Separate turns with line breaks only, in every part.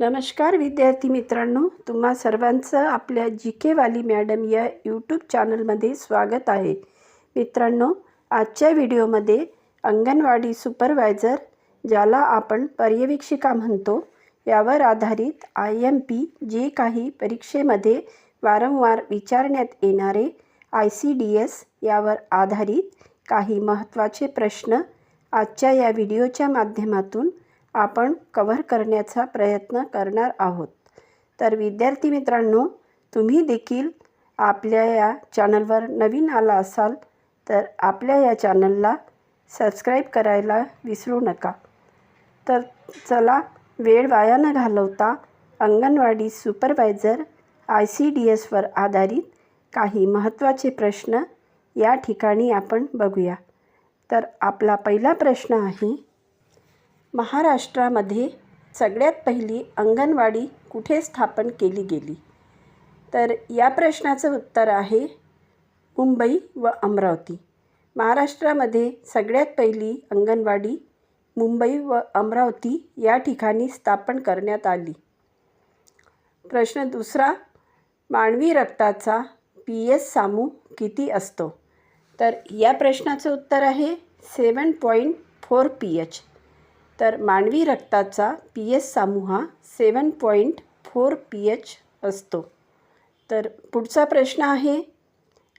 नमस्कार विद्यार्थी मित्रांनो तुम्हा सर्वांचं आपल्या जी के वाली मॅडम या यूट्यूब चॅनलमध्ये स्वागत आहे. मित्रांनो आजच्या व्हिडिओमध्ये अंगणवाडी सुपरवायझर ज्याला आपण पर्यवेक्षिका म्हणतो यावर आधारित आय एम पी जे काही परीक्षेमध्ये वारंवार विचारण्यात येणारे आय सी डी एस यावर आधारित काही महत्त्वाचे प्रश्न आजच्या या व्हिडिओच्या माध्यमातून आपण कव्हर करण्याचा प्रयत्न करणार आहोत. तर विद्यार्थी मित्रांनो तुम्ही देखील आपल्या या चॅनलवर नवीन आला असाल तर आपल्या या चॅनलला सबस्क्राईब करायला विसरू नका. तर चला वेळ वाया न घालवता anganwadi supervisor I C D एसवर आधारित काही महत्त्वाचे प्रश्न या ठिकाणी आपण बघूया. तर आपला पहिला प्रश्न आहे महाराष्ट्रामध्ये सगळ्यात पहिली अंगणवाडी कुठे स्थापन केली गेली? तर या प्रश्नाचं उत्तर आहे मुंबई व अमरावती. महाराष्ट्रामध्ये सगळ्यात पहिली अंगणवाडी मुंबई व अमरावती या ठिकाणी स्थापन करण्यात आली. प्रश्न दुसरा मानवी रक्ताचा पी एस सामू किती असतो? तर या प्रश्नाचं उत्तर आहे seven point four P H. तर मानवी रक्ताचा पी एच समूह seven point four P H असतो. तर पुढचा प्रश्न आहे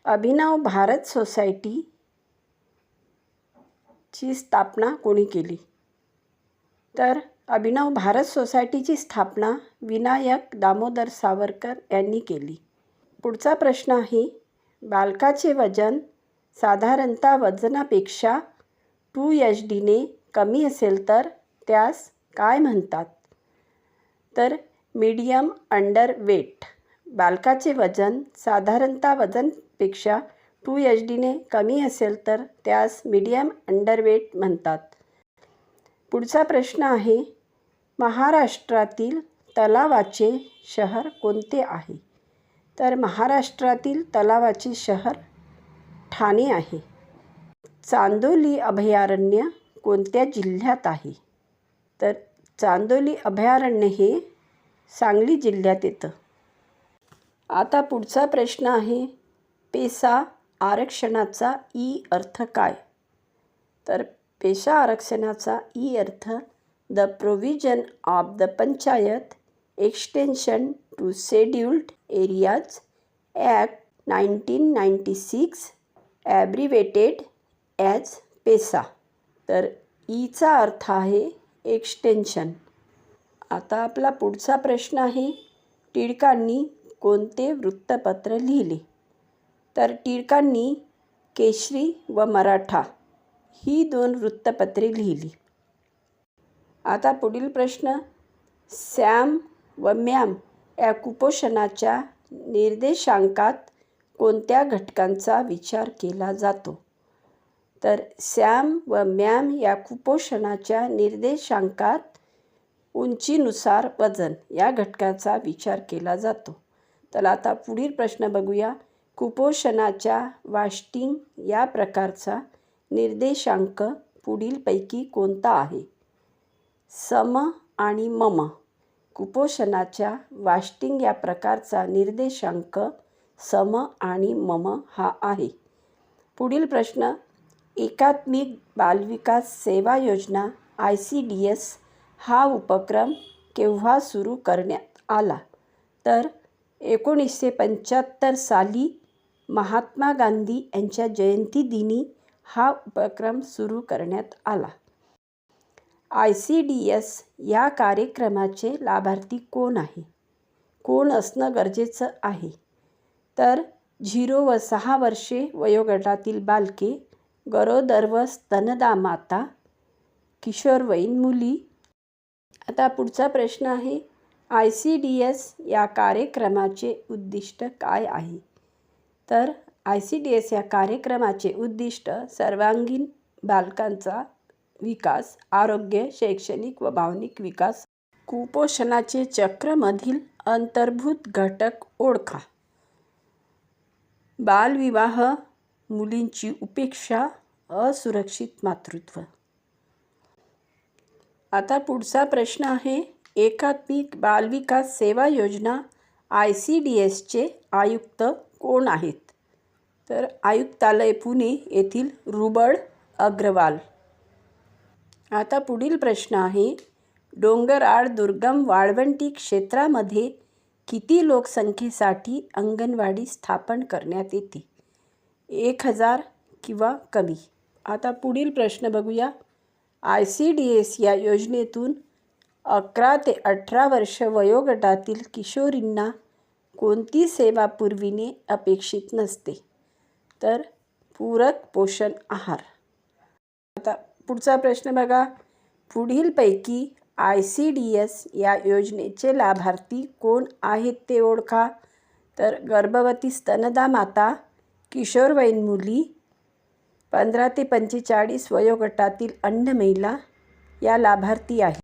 अभिनव भारत सोसायटी ची स्थापना कोणी केली? तर अभिनव भारत सोसायटीची स्थापना विनायक दामोदर सावरकर यांनी केली. पुढचा प्रश्न आहे बालकाचे वजन साधारणतः वजनापेक्षा टू एच डीने कमी असेल तर त्यास काय म्हणतात? तर मीडियम अंडर वेट बालकाचे वजन साधारणतः वजनपेक्षा टू एच डीने कमी असेल तर त्यास मीडियम अंडरवेट म्हणतात. पुढचा प्रश्न आहे महाराष्ट्रातील तलावाचे शहर कोणते आहे? तर महाराष्ट्रातील तलावाचे शहर ठाणे आहे. चांदोली अभयारण्य कोणत्या जिल्ह्यात आहे? तर चांदोली अभयारण्य हे सांगली जिल्ह्यात येतं. आता पुढचा प्रश्न आहे पेसा आरक्षणाचा ई अर्थ काय? तर पेशा आरक्षणाचा ई अर्थ the provision of the panchayat extension to scheduled areas act nineteen ninety six abbreviated as PESA. तर ईचा अर्थ आहे एक्सटेन्शन आता आपला पुढचा प्रश्न आहे टिळकांनी कोणते वृत्तपत्र लिहिले? तर टिळकांनी केशरी व मराठा ही दोन वृत्तपत्रे लिहिली. आता पुढील प्रश्न सॅम व मॅम या कुपोषणाच्या निर्देशांकात कोणत्या घटकांचा विचार केला जातो? तर सॅम व मॅम या कुपोषणाच्या निर्देशांकात उंचीनुसार वजन या घटकाचा विचार केला जातो. तर आता पुढील प्रश्न बघूया. कुपोषणाच्या वाष्टिंग या प्रकारचा निर्देशांक पुढीलपैकी कोणता आहे? सम आणि मम. कुपोषणाच्या वाष्टिंग या प्रकारचा निर्देशांक सम आणि मम हा आहे. पुढील प्रश्न एकात्मिक बालविकास सेवा योजना आय सी डी एस हा उपक्रम केव्हा सुरू करण्यात आला? तर एकोणीसशे पंच्याहत्तर साली महात्मा गांधी यांच्या जयंतीदिनी हा उपक्रम सुरू करण्यात आला. आय सी डी एस या कार्यक्रमाचे लाभार्थी कोण आहे? कोण असणं गरजेचं आहे? तर झिरो व सहा वर्षे वयोगटातील बालके गरोदर व स्तनदा माता किशोरवयीन मुली. आता पुढचा प्रश्न आहे आय सी डी एस या कार्यक्रमाचे उद्दिष्ट काय आहे? तर आय सी डी एस या कार्यक्रमाचे उद्दिष्ट सर्वांगीण बालकांचा विकास आरोग्य शैक्षणिक व भावनिक विकास कुपोषणाचे चक्रमधील अंतर्भूत घटक ओळखा. बालविवाह मुलींची उपेक्षा असुरक्षित मातृत्व. आता पुढचा प्रश्न आहे एकात्मिक बालविकास सेवा योजना आय सी डी एसचे आयुक्त कोण आहेत? तर आयुक्तालय पुणे येथील रुबड अग्रवाल. आता पुढील प्रश्न आहे डोंगराळ दुर्गम वाळवंटी क्षेत्रामध्ये किती लोकसंख्येसाठी अंगणवाडी स्थापन करण्यात येते? एक हजार किंवा कमी. आता पुढील प्रश्न बघूया. आय सी डी एस या योजनेतून अकरा ते अठरा वर्ष वयोगटातील किशोरींना कोणती सेवा पुरविणे अपेक्षित नसते? तर पूरक पोषण आहार. आता पुढचा प्रश्न बघा. पुढीलपैकी आय सी डी एस या योजनेचे लाभार्थी कोण आहेत ते ओळखा. तर गर्भवती स्तनदा माता किशोरवयीन मुली पंधरा ते पंचेचाळीस वयोगटातील अन्न महिला या लाभार्थी आहेत.